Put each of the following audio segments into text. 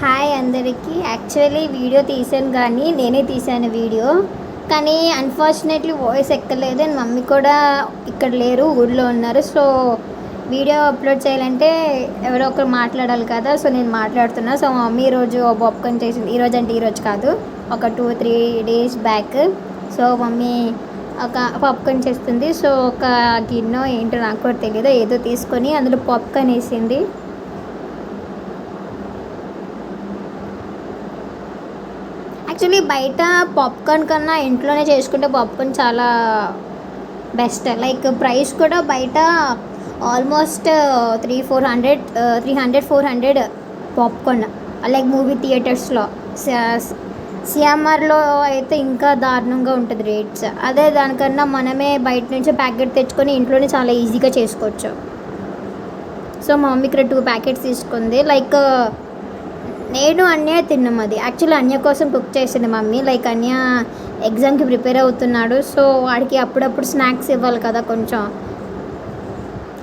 Hi అందరికీ. Actually video తీసాను కానీ నేనే తీసాను వీడియో. కానీ అన్ఫార్చునేట్లీ వాయిస్ ఎక్కలేదు. అండ్ మమ్మీ కూడా ఇక్కడ లేరు ఊళ్ళో ఉన్నారు. సో వీడియో అప్లోడ్ చేయాలంటే ఎవరో ఒకరు మాట్లాడాలి కదా. సో నేను మాట్లాడుతున్నా. సో మా మమ్మీ ఈరోజు పాప్కార్న్ చేసింది. ఈరోజు అంటే ఈరోజు కాదు. ఒక two three days back so mummy ఒక పాప్కార్న్ చేస్తుంది. సో ఒక గిన్నె ఏంటో నాకు కూడా తెలియదు ఏదో తీసుకొని అందులో పాప్కార్న్ వేసింది. యాక్చువల్లీ బయట పాప్కార్న్ కన్నా ఇంట్లోనే చేసుకుంటే పాప్కార్న్ చాలా బెస్ట్ లైక్ ప్రైస్ కూడా బయట almost three four hundred three hundred four hundred popcorn like movie థియేటర్స్లో సిఎంఆర్లో అయితే ఇంకా దారుణంగా ఉంటుంది రేట్స్ అదే దానికన్నా మనమే బయట నుంచి ప్యాకెట్ తెచ్చుకొని ఇంట్లోనే చాలా ఈజీగా చేసుకోవచ్చు. సో మా మమ్మీ ఇక్కడ టూ ప్యాకెట్స్ తీసుకుంది. లైక్ నేను అన్య తిన్నాం అది. యాక్చువల్లీ అన్య కోసం కుక్ చేసింది మమ్మీ. లైక్ అన్య ఎగ్జామ్కి ప్రిపేర్ అవుతున్నాడు. సో వాడికి అప్పుడప్పుడు స్నాక్స్ ఇవ్వాలి కదా కొంచెం.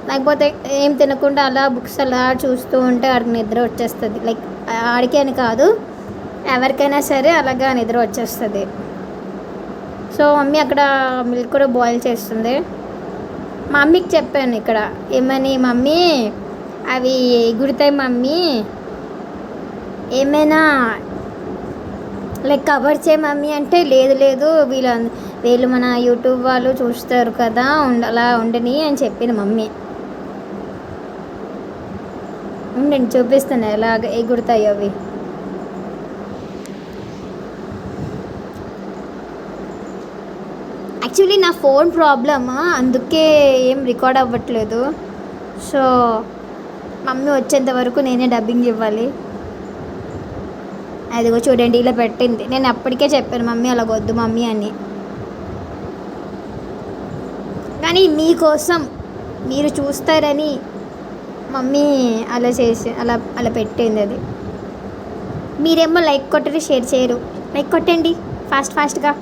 లేకపోతే ఏం తినకుండా అలా బుక్స్ అలా చూస్తూ ఉంటే వాడికి నిద్ర వచ్చేస్తుంది. లైక్ ఆడికి అని కాదు. ఎవరికైనా సరే అలాగా నిద్ర వచ్చేస్తుంది. సో మమ్మీ అక్కడ మిల్క్ కూడా బాయిల్ చేస్తుంది. మా మమ్మీకి చెప్పాను ఇక్కడ. ఏమని? మమ్మీ అవి ఎగురుతాయి మమ్మీ. ఏమైనా లైక్ కవర్ చేయ మమ్మీ అంటే లేదు లేదు వీళ్ళ వీళ్ళు మన యూట్యూబ్ వాళ్ళు చూస్తారు కదా అలా ఉండని అని చెప్పింది మమ్మీ. ఉండండి చూపిస్తాను ఎలాగ ఎగురుతాయో అవి. యాక్చువల్లీ నా ఫోన్ ప్రాబ్లమ్ అందుకే ఏం రికార్డ్ అవ్వట్లేదు. సో మమ్మీ వచ్చేంత వరకు నేనే డబ్బింగ్ ఇవ్వాలి. అదిగో చూడండి ఇలా పెట్టింది. నేను అప్పటికే చెప్పాను మమ్మీ అలా వద్దు మమ్మీ అని. కానీ మీకోసం మీరు చూస్తారని మమ్మీ అలా చేసి అలా అలా పెట్టింది అది. మీరేమో లైక్ కొట్టరు షేర్ చేయరు. లైక్ కొట్టండి ఫాస్ట్ ఫాస్ట్గా.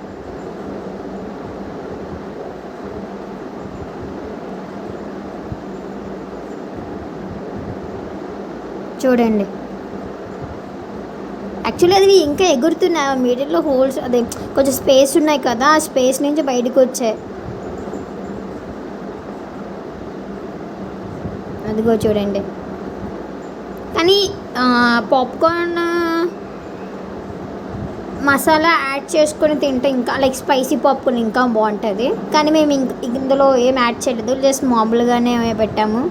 చూడండి. యాక్చువల్లీ అది ఇంకా ఎగురుతున్నాయి. మీడియంలో హోల్స్ అదే కొంచెం స్పేస్ ఉన్నాయి కదా ఆ స్పేస్ నుంచి బయటకు వచ్చాయి అదిగో చూడండి. కానీ పాప్కార్న్ మసాలా యాడ్ చేసుకొని తింటే ఇంకా లైక్ స్పైసీ పాప్కార్న్ ఇంకా బాగుంటుంది. కానీ మేము ఇంక ఇందులో ఏం యాడ్ చేయలేదు జస్ట్ మామూలుగానే పెట్టాము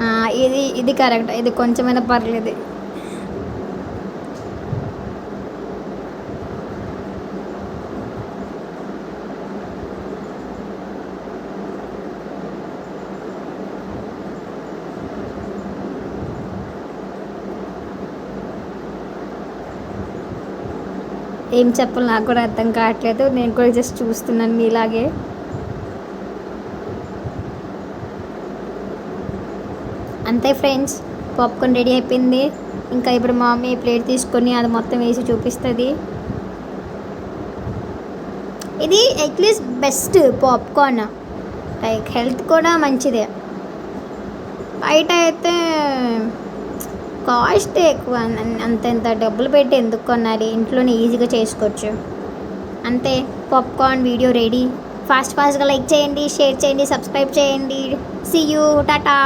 ఆ, ఇది ఇది కరెక్ట్ ఇది కొంచెమైనా పర్లేదు. ఏం చెప్పాలి నాకు కూడా అర్థం కావట్లేదు. నేను కూడా జస్ట్ చూస్తున్నాను మీలాగే. అంతే ఫ్రెండ్స్ పాప్కార్న్ రెడీ అయిపోయింది. ఇంకా ఇప్పుడు మా మమ్మీ ప్లేట్ తీసుకొని అది మొత్తం వేసి చూపిస్తుంది. ఇది at least best popcorn. Like health కూడా మంచిదే. బయట అయితే కాస్ట్ ఎక్కువ. అంత అంతంత డబ్బులు పెట్టి ఎందుకు కొనాలి? ఇంట్లోనే ఈజీగా చేసుకోవచ్చు. అంతే పాప్కార్న్ వీడియో రెడీ. ఫాస్ట్ ఫాస్ట్గా లైక్ చేయండి షేర్ చేయండి సబ్స్క్రైబ్ చేయండి. See you tata.